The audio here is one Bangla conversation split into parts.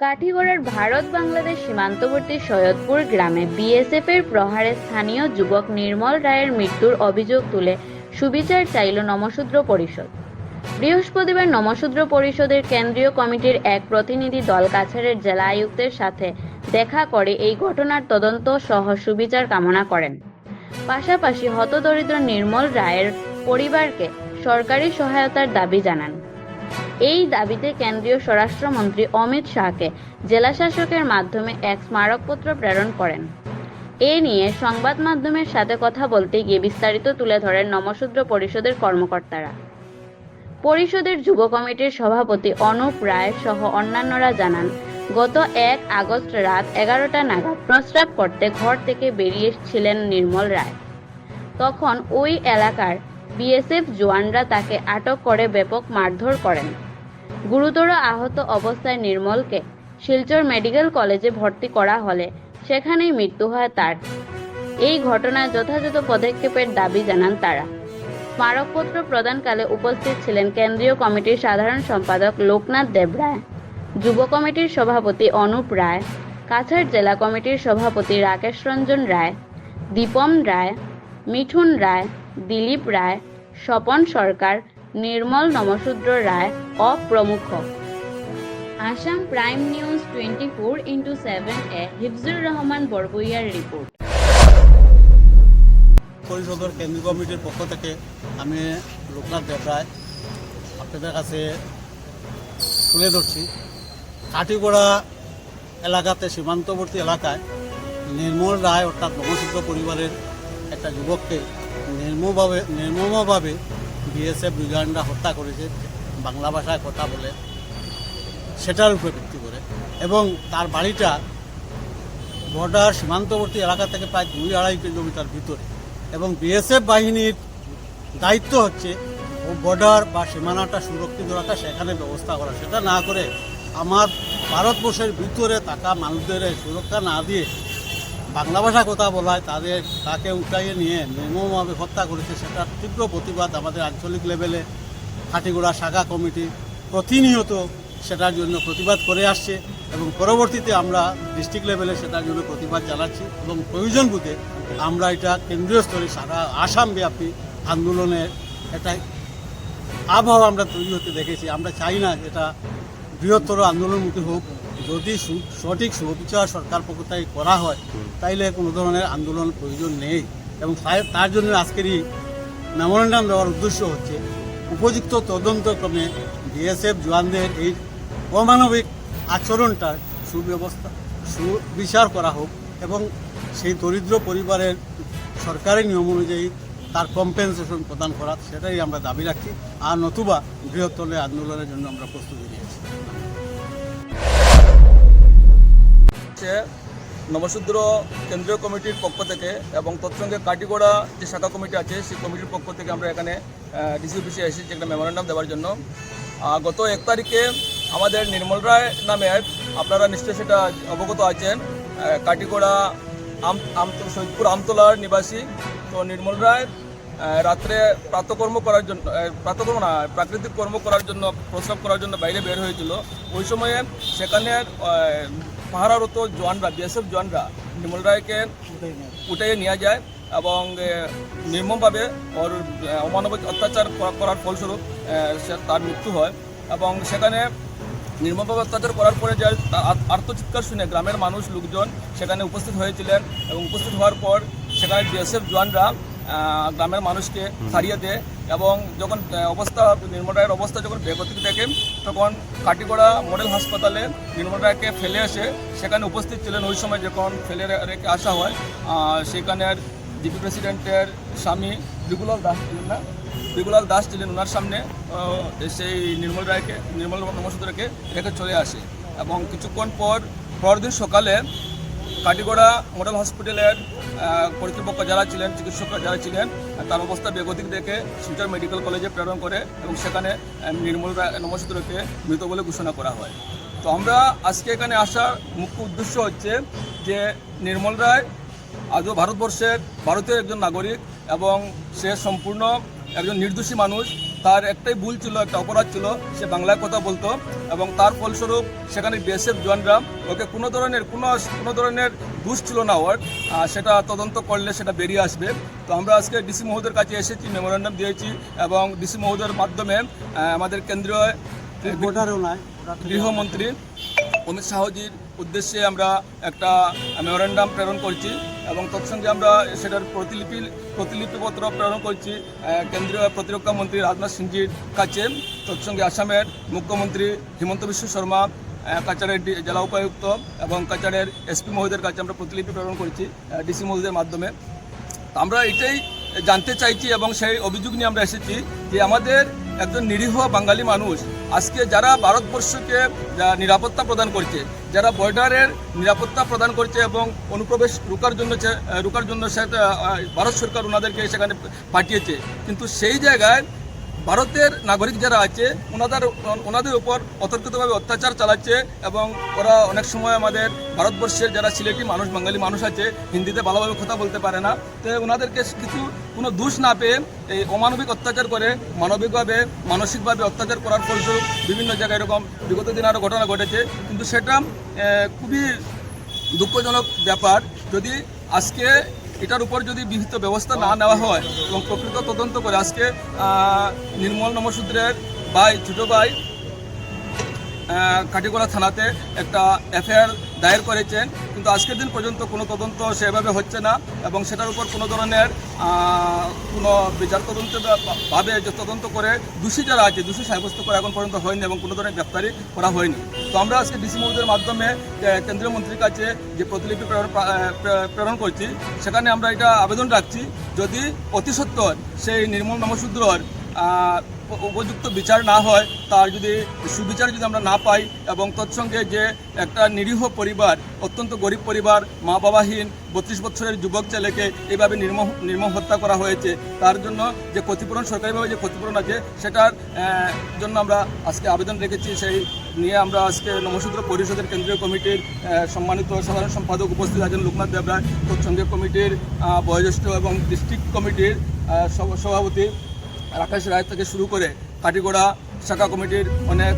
কাঠিগড়ার ভারত বাংলাদেশ সীমান্তবর্তী সৈয়দপুর গ্রামে বিএসএফ এর প্রহারে স্থানীয় যুবক নির্মল রায়ের মৃত্যুর অভিযোগ তুলে সুবিচার চাইল নমশূদ্র পরিষদ। বৃহস্পতিবার নমশূদ্র পরিষদের কেন্দ্রীয় কমিটির এক প্রতিনিধি দল কাছাড়ের জেলা আয়ুক্তের সাথে দেখা করে এই ঘটনার তদন্ত সহ সুবিচার কামনা করেন। পাশাপাশি হতদরিদ্র নির্মল রায়ের পরিবারকে সরকারি সহায়তার দাবি জানান। এই দাবিতে কেন্দ্রীয় স্বরাষ্ট্রমন্ত্রী অমিত শাহকে জেলা শাসকের মাধ্যমে এক স্মারকপত্র প্রেরণ করেন। এ নিয়ে সংবাদ মাধ্যমের সাথে কথা বলতে গিয়ে বিস্তারিত তুলে ধরেন নমশূদ্র পরিষদের কর্মকর্তারা। পরিষদের যুব কমিটির সভাপতি অনুপ রায় সহ অন্যান্যরা জানান, গত এক আগস্ট রাত এগারোটা নাগাদ প্রস্রাব করতে ঘর থেকে বেরিয়ে বেরিয়েছিলেন নির্মল রায়। তখন ওই এলাকার বিএসএফ জওয়ানরা তাকে আটক করে ব্যাপক মারধর করেন। গুরুতর আহত অবস্থায় নির্মলকে শিলচর মেডিকেল কলেজে ভর্তি করা হলে সেখানেই মৃত্যু হয় তার। এই ঘটনায় যথাযথ পদক্ষেপের দাবি জানান তারা। স্মারকপত্র প্রদানকালে উপস্থিত ছিলেন কেন্দ্রীয় কমিটির সাধারণ সম্পাদক লোকনাথ দেবরায় যুব কমিটির সভাপতি অনুপ রায়, কাছাড় জেলা কমিটির সভাপতি রাকেশ রঞ্জন রায়, দীপম রায়, মিঠুন রায়, দিলীপ রায়, স্বপন সরকার, নির্মল নমশূদ্র রায় ও প্রমুখ Assam prime news twenty four into seven এ হিফজুর রহমান বরবইয়ার রিপোর্ট। পরিষদের কেন্দ্রীয় কমিটির পক্ষ থেকে আমি লোকনাথ দেবরায় আপনাদের কাছে তুলে ধরছি। কাটিগড়া এলাকাতে সীমান্তবর্তী এলাকায় নির্মল রায় অর্থাৎ নমসূদ্র পরিবারের একটা যুবককে নির্মভাবে নির্মমভাবে বিএসএফ বিজ্ঞানরা হত্যা করেছে। বাংলা ভাষায় কথা বলে, সেটার উপরে ভিত্তি করে। এবং তার বাড়িটা বর্ডার সীমান্তবর্তী এলাকা থেকে প্রায় দুই আড়াই কিলোমিটার ভিতরে। এবং বিএসএফ বাহিনীর দায়িত্ব হচ্ছে ও বর্ডার বা সীমানাটা সুরক্ষিত রাখা, সেখানে ব্যবস্থা করা। সেটা না করে আমার ভারতবর্ষের ভিতরে থাকা মানুষদের সুরক্ষা না দিয়ে বাংলা ভাষা কথা বলায়, তাদের, তাকে উঠাইয়ে নিয়ে নির্মমভাবে হত্যা করেছে, সেটার তীব্র প্রতিবাদ আমাদের আঞ্চলিক লেভেলে কাটিগোড়া শাখা কমিটি প্রতিনিয়ত সেটার জন্য প্রতিবাদ করে আসছে এবং পরবর্তীতে আমরা ডিস্ট্রিক্ট লেভেলে সেটার জন্য প্রতিবাদ জানাচ্ছি এবং প্রয়োজন বুঝে আমরা এটা কেন্দ্রীয় স্তরে সারা আসাম ব্যাপী আন্দোলনের একটা আবহাওয়া আমরা তৈরি হতে দেখেছি। আমরা চাই না এটা বৃহত্তর আন্দোলনমুখী হোক। যদি সঠিক সুবিচার সরকার পক্ষ থেকে করা হয়, তাইলে কোনো ধরনের আন্দোলন প্রয়োজন নেই। এবং তার জন্য আজকের এই মেমোরেন্ডাম দেওয়ার উদ্দেশ্য হচ্ছে উপযুক্ত তদন্তক্রমে বিএসএফ জওয়ানদের এই অমানবিক আচরণটার সুব্যবস্থা, সুবিচার করা হোক এবং সেই দরিদ্র পরিবারের সরকারি নিয়ম অনুযায়ী তার কম্পেনসেশন প্রদান করা, সেটাই আমরা দাবি রাখছি। আর নতুবা বৃহত্তলে আন্দোলনের জন্য আমরা প্রস্তুতি নিয়েছি। নবশূদ্র কেন্দ্রীয় কমিটির পক্ষ থেকে এবং তৎসঙ্গে কাটিগড়া যে শাখা কমিটি আছে, সেই কমিটির পক্ষ থেকে আমরা এখানে ডিসি অফিসে এসেছি একটা মেমোরেন্ডাম দেওয়ার জন্য। গত এক তারিখে আমাদের নির্মল রায় নামের আপনারা নিশ্চয়ই সেটা অবগত আছেন কাটিগড়া আম আম সৈয়দপুর আমতলার নিবাসী। তো নির্মল রায় রাত্রে প্রাতকর্ম করার জন্য প্রাতকর্ম না, প্রাকৃতিক কর্ম করার জন্য, প্রস্রাব করার জন্য বাইরে বের হয়েছিল। ওই সময়ে সেখানে পাহারারত জওয়ানরা বিএসএফ জওয়ানরা নির্মল রায়কে উঠে নিয়ে যায় এবং নির্মমভাবে ওর অমানবিক অত্যাচার করার ফলস্বরূপ সে- তার মৃত্যু হয় এবং সেখানে নির্মমভাবে অত্যাচার করার পরে যে তা- আত- শুনে গ্রামের মানুষ লোকজন সেখানে উপস্থিত হয়েছিলেন এবং উপস্থিত হওয়ার পর সেখানে বিএসএফ জওয়ানরা গ্রামের মানুষকে ছাড়িয়ে দেয় এবং যখন অবস্থা নির্মল রায়ের অবস্থা যখন বেগতিক দেখে, তখন কাটিগড়া মডেল হাসপাতালে নির্মল রায়কে ফেলে এসে সেখানে উপস্থিত ছিলেন। ওই সময় যখন ফেলে রেখে আসা হয় সেখানের জিপি প্রেসিডেন্টের স্বামী বিগুলাল দাস ছিলেন না? বিগুলাল দাস ছিলেন ওনার সামনে সেই নির্মল রায়কে, নির্মল নমস্কারকে রেখে চলে আসে। এবং কিছুক্ষণ পর, পরদিন সকালে কাটিগড়া মডেল হসপিটালের কর্তৃপক্ষ যারা ছিলেন চিকিৎসকরা যারা ছিলেন তার অবস্থা বেগতিক দেখে শিলচর মেডিকেল কলেজে প্রেরণ করে এবং সেখানে নির্মল রায় নমস্কারকে মৃত বলে ঘোষণা করা হয়। তো আমরা আজকে এখানে আসার মুখ্য উদ্দেশ্য হচ্ছে যে নির্মল রায় আজও ভারতবর্ষের ভারতীয় একজন নাগরিক এবং সে সম্পূর্ণ একজন নির্দোষী মানুষ। তার একটাই ভুল ছিল একটা অপরাধ ছিল সে বাংলায় কথা বলতো এবং তার ফলস্বরূপ সেখানে বিএসএফ জওয়ানরা ওকে কোনো ধরনের কোনো কোনো ধরনের দোষ ছিল না ওর। সেটা তদন্ত করলে সেটা বেরিয়ে আসবে। তো আমরা আজকে ডিসি মহোদয়ের কাছে এসেছি মেমোরেন্ডাম দিয়েছি এবং ডিসি মহোদয়ের মাধ্যমে আমাদের কেন্দ্রীয় গৃহমন্ত্রী অমিত শাহজির উদ্দেশ্যে আমরা একটা মেমোরেন্ডাম প্রেরণ করছি। এবং তৎসঙ্গে আমরা সেটার প্রতিলিপি, প্রতিলিপিপত্র প্রেরণ করছি কেন্দ্রীয় প্রতিরক্ষা মন্ত্রী রাজনাথ সিংজির কাছে, তৎসঙ্গে আসামের মুখ্যমন্ত্রী হিমন্ত বিশ্ব শর্মা কাছাড়ের জেলা উপায়ুক্ত এবং কাছাড়ের এসপি মহোদয়ের কাছে আমরা প্রতিলিপি প্রেরণ করছি ডিসি মহোদয়ের মাধ্যমে। আমরা এটাই জানতে চাইছি এবং সেই অভিযোগ নিয়ে আমরা এসেছি যে আমাদের একজন নিরীহ বাঙালি মানুষ আজকে যারা ভারতবর্ষকে নিরাপত্তা প্রদান করছে, যারা বর্ডারের নিরাপত্তা প্রদান করছে এবং অনুপ্রবেশ রোকার জন্য রোকার জন্য ভারত সরকার ওনাদেরকে সেখানে পাঠিয়েছে। কিন্তু সেই জায়গায় ভারতের নাগরিক যারা আছে ওনাদের ওনাদের উপর অতর্কিতভাবে অত্যাচার চালাচ্ছে এবং ওরা অনেক সময় আমাদের ভারতবর্ষের যারা সিলেটি মানুষ, বাঙালি মানুষ আছে, হিন্দিতে ভালোভাবে কথা বলতে পারে না। তো ওনাদেরকে কিছু, কোনো দোষ না পেয়ে এই অমানবিক অত্যাচার করে মানবিকভাবে, মানসিকভাবে অত্যাচার করার ফলস্বরূপ বিভিন্ন জায়গায় এরকম বিগত দিন আরও ঘটনা ঘটেছে। কিন্তু সেটা খুবই দুঃখজনক ব্যাপার। যদি আজকে এটার উপর যদি বিহিত ব্যবস্থা না নেওয়া হয় এবং প্রকৃত তদন্ত করে আজকে নির্মল নমসূদ্রের ভাই, ছোটো ভাই কাটিগোড়া থানাতে একটা এফআইআর দায়ের করেছেন, কিন্তু আজকের দিন পর্যন্ত কোনো তদন্ত সেভাবে হচ্ছে না এবং সেটার উপর কোনো ধরনের কোনো বিচার তদন্ত ভাবে যে তদন্ত করে দোষী যারা আছে, দোষী সাব্যস্ত করে এখন পর্যন্ত হয়নি এবং কোনো ধরনের গ্রেপ্তারি করা হয়নি। তো আমরা আজকে ডিসি মহোদয়ের মাধ্যমে কেন্দ্রীয় মন্ত্রীর কাছে যে প্রতিলিপি প্রেরণ- করছি, সেখানে আমরা এটা আবেদন রাখছি, যদি অতি সত্বর সেই নির্মল নমশূদ্রর উপযুক্ত বিচার না হয়, তার যদি সুবিচার যদি আমরা না পাই এবং তৎসঙ্গে যে একটা নিরীহ পরিবার, অত্যন্ত গরিব পরিবার মা বাবাহীন বত্রিশ বছরের যুবক ছেলেকে এইভাবে নির্ম নির্মম হত্যা করা হয়েছে, তার জন্য যে ক্ষতিপূরণ, সরকারিভাবে যে ক্ষতিপূরণ আছে, সেটার জন্য আমরা আজকে আবেদন রেখেছি। সেই নিয়ে আমরা আজকে নমসূত্র পরিষদের কেন্দ্রীয় কমিটির সম্মানিত সাধারণ সম্পাদক উপস্থিত আছেন লোকনাথ দেবরায়, তৎসঙ্গে কমিটির বয়োজ্যেষ্ঠ এবং ডিস্ট্রিক্ট কমিটির সভাপতি রাকেশ রায় থেকে শুরু করে কাটিগোড়া শাখা কমিটির অনেক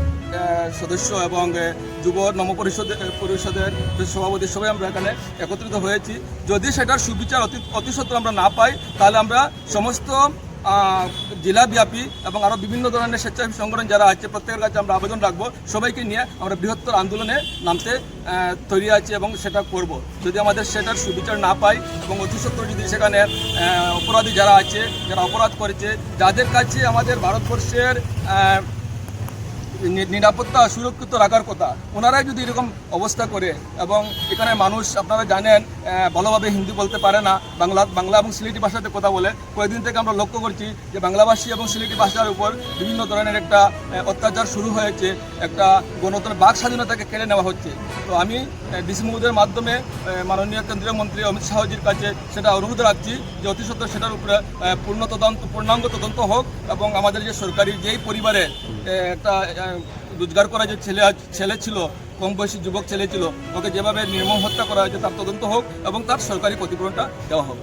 সদস্য এবং যুব নম পরিষদ পরিষদের সভাপতি, সবাই আমরা এখানে একত্রিত হয়েছি। যদি সেটার সুবিচার অতি অতি সত্ত্বর আমরা না পাই, তাহলে আমরা সমস্ত জেলাব্যাপী এবং আরও বিভিন্ন ধরনের স্বেচ্ছাসেবী সংগঠন যারা আছে, প্রত্যেকের কাছে আমরা আবেদন রাখব। সবাইকে নিয়ে আমরা বৃহত্তর আন্দোলনে নামতে তৈরি আছি এবং সেটা করব। যদি আমাদের সেটার সুবিচার না পাই এবং অতিসত্ত্ব যদি সেখানে অপরাধী যারা আছে, যারা অপরাধ করেছে, যাদের কাছে আমাদের ভারতবর্ষের নিরাপত্তা সুরক্ষিত রাখার কথা। ওনারাই যদি এরকম অবস্থা করে এবং এখানে মানুষ, আপনারা জানেন ভালোভাবে হিন্দি বলতে পারে না, বাংলা বাংলা এবং সিলেটি ভাষাতে কথা বলে। কয়েকদিন থেকে আমরা লক্ষ্য করছি যে বাংলাভাষী এবং সিলেটি ভাষার উপর বিভিন্ন ধরনের একটা অত্যাচার শুরু হয়েছে। একটা গণতন্ত্র, বাক স্বাধীনতাকে কেড়ে নেওয়া হচ্ছে। তো আমি ডিসি মহোদয়ের মাধ্যমে মাননীয় কেন্দ্রীয় মন্ত্রী অমিত শাহজির কাছে সেটা অনুরোধ রাখছি যে অতি সত্ত্বর সেটার উপরে পূর্ণ তদন্ত, পূর্ণাঙ্গ তদন্ত হোক এবং আমাদের যে সরকারি যেই পরিবারে একটা রোজগার করা যে ছেলে ছেলে ছিল কম বয়সী যুবক ছেলে ছিল, ওকে যেভাবে নির্মম হত্যা করা হয়েছে, তার তদন্ত হোক এবং তার সরকারি ক্ষতিপূরণটা দেওয়া হোক।